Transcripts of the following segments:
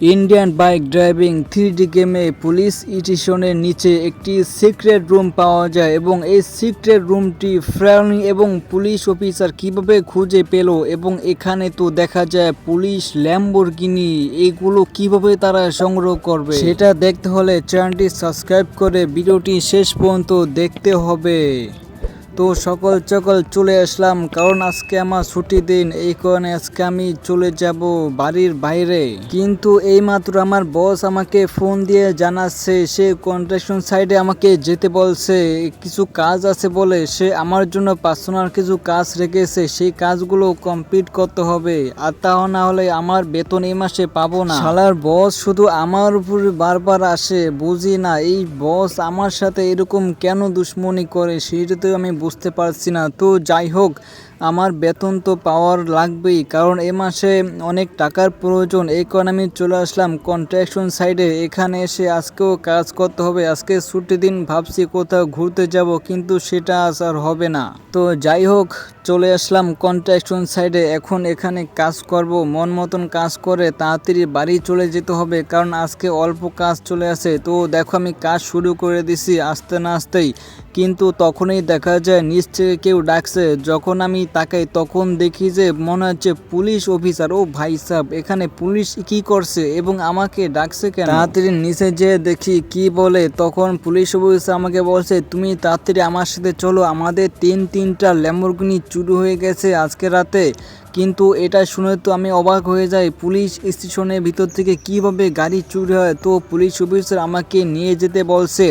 Indian bike driving three গেমে police স্টেশনের নিচে একটি সিক্রেট রুম পাওয়া যায় এবং এই সিক্রেট রুমটি ফ্রাউনি এবং পুলিশ অফিসার কীভাবে খুঁজে পেল এবং এখানে তো দেখা যায় পুলিশ ল্যাম্বোর্গিনি এগুলো কীভাবে তারা সংগ্রহ করবে? সেটা দেখতে হলে চ্যানেলটি সাবস্ক্রাইব করে ভিডিওটি শেষ পর্যন্ত দেখতে হবে। তো সকল সকল চলে আসলাম, কারণ আজকে আমার ছুটি দিন, এই কারণে আজকে আমি চলে যাব বাড়ির বাইরে। কিন্তু এই মাত্র আমার বস আমাকে ফোন দিয়ে জানাচ্ছে, সে কন্ট্রাকশন সাইডে আমাকে যেতে বলছে, কিছু কাজ আছে বলে সে আমার জন্য পার্সোনাল কিছু কাজ রেখেছে, সেই কাজগুলো কমপ্লিট করতে হবে। আর তাও না হলে আমার বেতন এই মাসে পাবো না। শালার বস শুধু আমার উপরে বারবার আসে, বুঝি না, এই বস আমার সাথে এরকম কেন দুশ্মনী করে সেটা তো আমি বুঝতে পারছি না। তো যাই হোক আমার বেতন তো পাওয়ার লাগবেই, কারণ এ মাসে অনেক টাকার প্রয়োজন। এই কারণে আমি চলে আসলাম কন্ট্রাকশন সাইডে। এখানে এসে আজকেও কাজ করতে হবে। আজকে ছুটি দিন ভাবছি কোথাও ঘুরতে যাব, কিন্তু সেটা আজ আর হবে না। তো যাই হোক, চলে আসলাম কন্ট্রাকশন সাইডে। এখন এখানে কাজ করব, মন মতন কাজ করে তাড়াতাড়ি বাড়ি চলে যেতে হবে, কারণ আজকে অল্প কাজ চলে আসে। তো দেখো আমি কাজ শুরু করে দিছি আস্তে না আসতেই, কিন্তু তখনই দেখা যায় নিচ থেকে কেউ ডাকছে। যখন আমি তাকাই তখন দেখি যে মনে হচ্ছে পুলিশ অফিসার। ও ভাই সাহেব, এখানে পুলিশ কি করছে এবং আমাকে ডাকছে কেন? তাড়াতাড়ি নিচে যেয়ে দেখি কি বলে। তখন পুলিশ অফিসার আমাকে বলছে, তুমি তাড়াতাড়ি আমার সাথে চলো। আমাদের তিন তিনটা ল্যাম্বরগিনি চুরি হয়ে গেছে আজকে রাতে। কিন্তু এটা শুনে তো আমি অবাক হয়ে যাই। পুলিশ স্টেশনের ভিতর থেকে কীভাবে গাড়ি চুরি হয়? তো পুলিশ অফিসার আমাকে নিয়ে যেতে বলছে।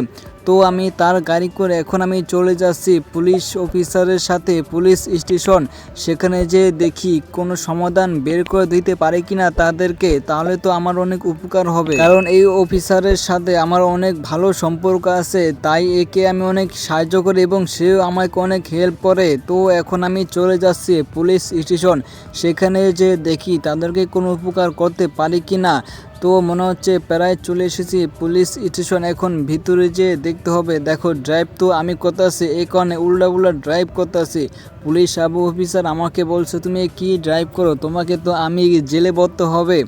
তো আমি তার গাড়ি করে এখন আমি চলে যাচ্ছি পুলিশ অফিসারের সাথে, পুলিশ স্টেশন। সেখানে যে দেখি কোনো সমাধান বের করে দিতে পারে কিনা তাদেরকে, তাহলে তো আমার অনেক উপকার হবে। কারণ এই অফিসারের সাথে আমার অনেক ভালো সম্পর্ক আছে, তাই একে আমি অনেক সাহায্য করি এবং সেও আমাকে অনেক হেল্প করে। তো এখন আমি চলে যাচ্ছি পুলিশ স্টেশন। সেখানে যে দেখি তাদেরকে কোনো উপকার করতে পারি কি না তো মনে হচ্ছে প্রায় চলে এসেছি। পুলিশ স্টেশন এখন ভিতরে যে দেখতে হবে। দেখো ড্রাইভ তো আমি করতেছি, এই কারণে উল্টা উল্টা ড্রাইভ করতেছি। পুলিশ আবু অফিসার আমাকে বলছে, তুমি কি ড্রাইভ করো? তোমাকে তো আমি জেলে বলতে হবে।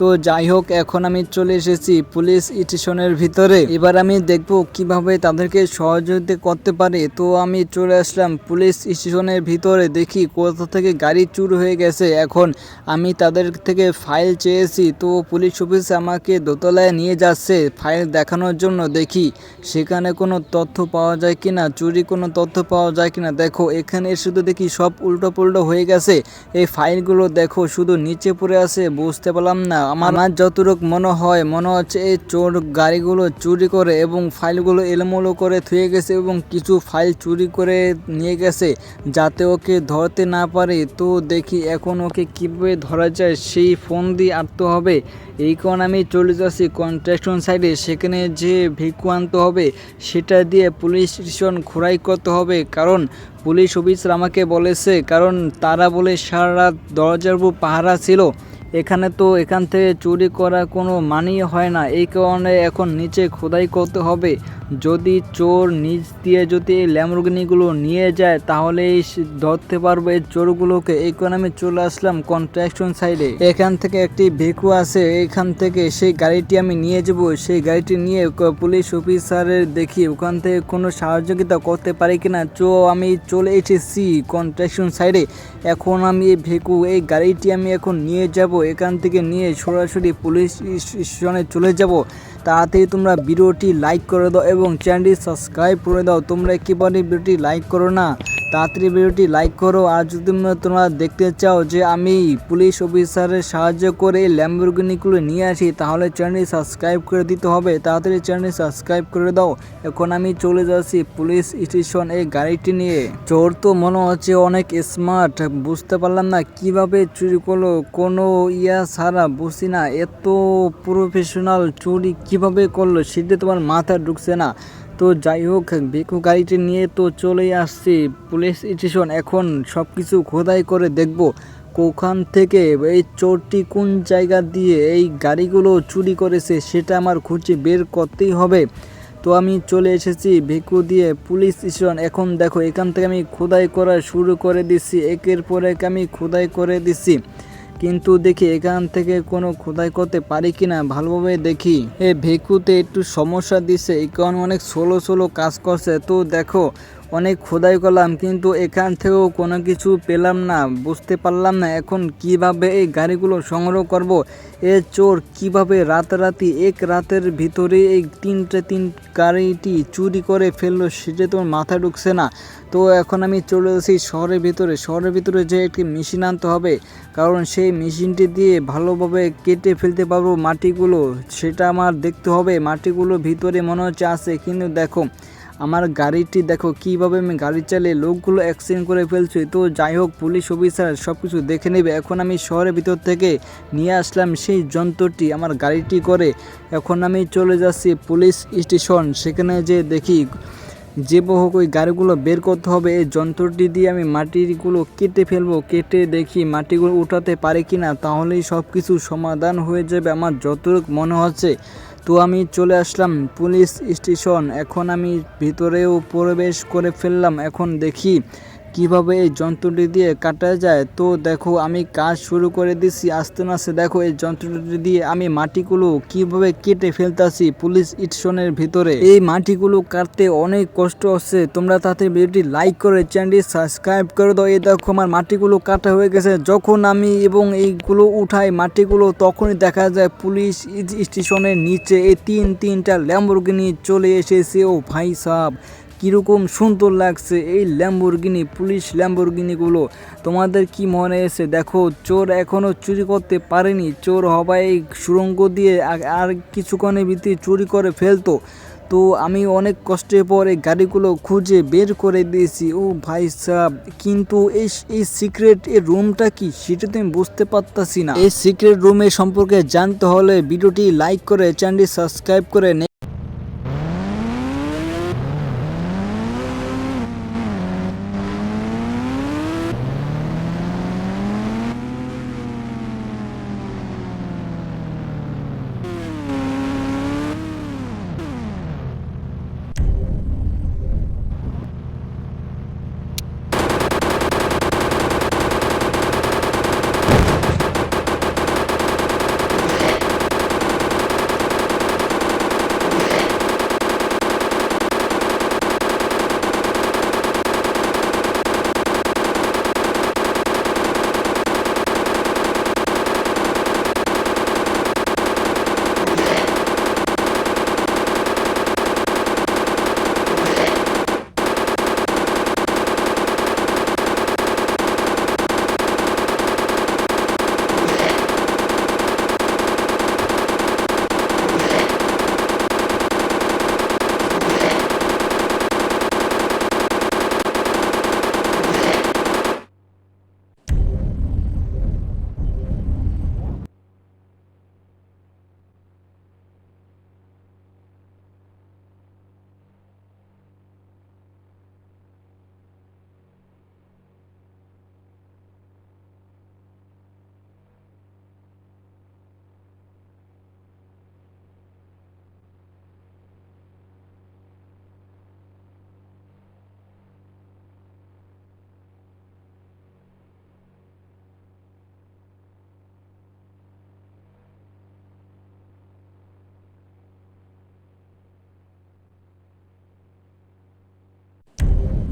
তো যাই হোক, এখন আমি চলে এসেছি পুলিশ স্টেশনের ভিতরে। এবার আমি দেখব কীভাবে তাদেরকে সহযোগিতা করতে পারে। তো আমি চলে আসলাম পুলিশ স্টেশনের ভিতরে, দেখি কোথা থেকে গাড়ি চুর হয়ে গেছে। এখন আমি তাদের থেকে ফাইল চেয়েছি, তো পুলিশ অফিসে আমাকে দোতলায় নিয়ে যাচ্ছে ফাইল দেখানোর জন্য। দেখি সেখানে কোনো তথ্য পাওয়া যায় কিনা, চুরি কোনো তথ্য পাওয়া যায় কিনা। দেখো, এখানে শুধু দেখি সব উল্টো পুল্টো হয়ে গেছে। এই ফাইলগুলো দেখো, শুধু নিচে পড়ে আছে, বুঝতে পারলাম না। আমার যতটুকু মনে হয়, মনে হচ্ছে এই চোর গাড়িগুলো চুরি করে এবং ফাইলগুলো এলোমেলো করে থুয়ে গেছে এবং কিছু ফাইল চুরি করে নিয়ে গেছে যাতে ওকে ধরতে না পারে। তো দেখি এখন ওকে কীভাবে ধরা যায়, সেই ফোন দিয়ে আনতে হবে। এই কারণে আমি চলে যাচ্ছি কন্ট্রাকশন সাইডে, সেখানে যে ভিক্ষু আনতে হবে সেটা দিয়ে পুলিশ স্টেশন খোরাই করতে হবে। কারণ পুলিশ অফিসার আমাকে বলেছে, কারণ তারা বলে সারা রাত দরজার উপর পাহারা ছিল। এখানে তো এখান থেকে চুরি করা কোনো মানই হয় না। এই কারণে এখন নিচে খোদাই করতে হবে। যদি চোর নিচ দিয়ে যদি এই ল্যাম্বরগিনিগুলো নিয়ে যায় তাহলে ধরতে পারব এই চোরগুলোকে। কারণে আমি চলে আসলাম কন্ট্রাকশন সাইডে এখান থেকে একটি ভেকু আছে, এখান থেকে সেই গাড়িটি আমি নিয়ে যাব। সেই গাড়িটি নিয়ে পুলিশ অফিসারের দেখি, ওখান থেকে কোনো সহযোগিতা করতে পারি কিনা। চো আমি চলে এসেছি কন্ট্রাকশন সাইডে এখন আমি এই ভেকু, এই গাড়িটি আমি এখন নিয়ে যাব। এখান থেকে নিয়ে সরাসরি পুলিশ স্টেশনে চলে যাব। তাড়াতাড়ি তোমরা ভিডিওটি লাইক করে দাও এবং চ্যানেলটি সাবস্ক্রাইব করে দাও। তোমরা একেবারে ভিডিওটি লাইক করো না। তাড়াতাড়ি ভিডিওটি লাইক করো। আর যদি তোমরা- দেখতে চাও যে আমি পুলিশ অফিসারের সাহায্য করে এই ল্যাম্বরগিনিগুলো নিয়ে আসি, তাহলে চ্যানেলটি সাবস্ক্রাইব করে দিতে হবে। তাড়াতাড়ি চ্যানেলটি সাবস্ক্রাইব করে দাও। এখন আমি চলে যাচ্ছি পুলিশ স্টেশন এই গাড়িটি নিয়ে। চোর তো মনে হচ্ছে অনেক স্মার্ট বুঝতে পারলাম না কীভাবে চুরি করল। কোনো ইয়া ছাড়া বুঝি না, এত প্রফেশনাল চুরি কীভাবে করল, সেটা তোমার মাথায় ঢুকছে না। তো যাই হোক ভিকু গাড়িটি নিয়ে তো চলেই আসছি। পুলিশ স্টেশন, এখন সব কিছু খোদাই করে দেখব কোখান থেকে এই চোরটি কোন জায়গা দিয়ে এই গাড়িগুলো চুরি করেছে, সেটা আমার খুঁজে বের করতেই হবে। তো আমি চলে এসেছি ভিকু দিয়ে পুলিশ স্টেশন। এখন দেখো, এখান থেকে আমি খোদাই করা শুরু করে দিচ্ছি। একের পর এক আমি খোদাই করে দিচ্ছি। কিন্তু দেখি এখান থেকে কোনো খোদাই করতে পারি কিনা ভালোভাবে দেখি। এ ভেকুতে একটু সমস্যা দিছে। এখন অনেক সোলো সোলো কাজ করছে। তো দেখো অনেক খোদাই করলাম, কিন্তু এখান থেকেও কোনো কিছু পেলাম না, বুঝতে পারলাম না এখন কীভাবে এই গাড়িগুলো সংগ্রহ করব, এ চোর কীভাবে রাতারাতি এক রাতের ভিতরে এই তিনটে তিন গাড়িটি চুরি করে ফেলল সেটা তো মাথায় ঢুকছে না। তো এখন আমি চলে এসেছি শহরের ভিতরে শহরের ভিতরে যে একটি মেশিন আনতে হবে, কারণ সেই মেশিনটি দিয়ে ভালোভাবে কেটে ফেলতে পারব মাটিগুলো, সেটা আমার দেখতে হবে মাটিগুলো ভিতরে মনে হচ্ছে আছে, কিন্তু দেখো আমার গাড়িটি দেখো কীভাবে আমি গাড়ি চালিয়ে লোকগুলো অ্যাক্সিডেন্ট করে ফেলছি। তো যাই হোক পুলিশ অফিসার সব কিছু দেখে নেবে। এখন আমি শহরের ভিতর থেকে নিয়ে আসলাম সেই যন্ত্রটি, আমার গাড়িটি করে। এখন আমি চলে যাচ্ছি পুলিশ স্টেশন সেখানে যে দেখি যে হোক ওই গাড়িগুলো বের করতে হবে। এই যন্ত্রটি দিয়ে আমি মাটিগুলো কেটে ফেলব। কেটে দেখি মাটিগুলো উঠাতে পারে কি না তাহলেই সব কিছু সমাধান হয়ে যাবে। আমার যতটুকু মনে হচ্ছে তো আমি চলে আসলাম পুলিশ স্টেশন। এখন আমি ভিতরেও প্রবেশ করে ফেললাম। এখন দেখি কীভাবে এই যন্ত্রটি দিয়ে কাটা যায়? তো দেখো, আমি কাজ শুরু করে দিছি। আস্তে আস্তে দেখো, এই যন্ত্রটি দিয়ে আমি মাটিগুলো কীভাবে কেটে ফেলতাছি পুলিশ স্টেশনের ভিতরে। এই মাটিগুলো কাটতে অনেক কষ্ট হচ্ছে। তোমরা তাতে ভিডিওটি লাইক করে, চ্যানেলটি সাবস্ক্রাইব করে দাও। এই দেখো, আমার মাটিগুলো কাটা হয়ে গেছে। যখন আমি এবং এইগুলো উঠাই মাটিগুলো, তখনই দেখা যায় পুলিশ স্টেশনের নিচে এই তিন তিনটা ল্যাম্বরগিনি চলে এসেছে। ও ভাই সাহ কীরকম সুন্দর লাগছে এই ল্যাম্বরগিনি পুলিশ ল্যাম্বরগিনিগুলো তোমাদের কি মনে এসে দেখো, চোর এখনও চুরি করতে পারেনি। চোর হবাই সুরঙ্গ দিয়ে আর কিছুক্ষণের ভিতরে চুরি করে ফেলতো। তো আমি অনেক কষ্টের পর এই গাড়িগুলো খুঁজে বের করে দিয়েছি। ও ভাই সাহ কিন্তু এই এই সিক্রেট এই রুমটা কি? সেটা তো আমি বুঝতে পারতাছি না। এই সিক্রেট রুমের সম্পর্কে জানতে হলে ভিডিওটি লাইক করে চ্যানেলটি সাবস্ক্রাইব করে you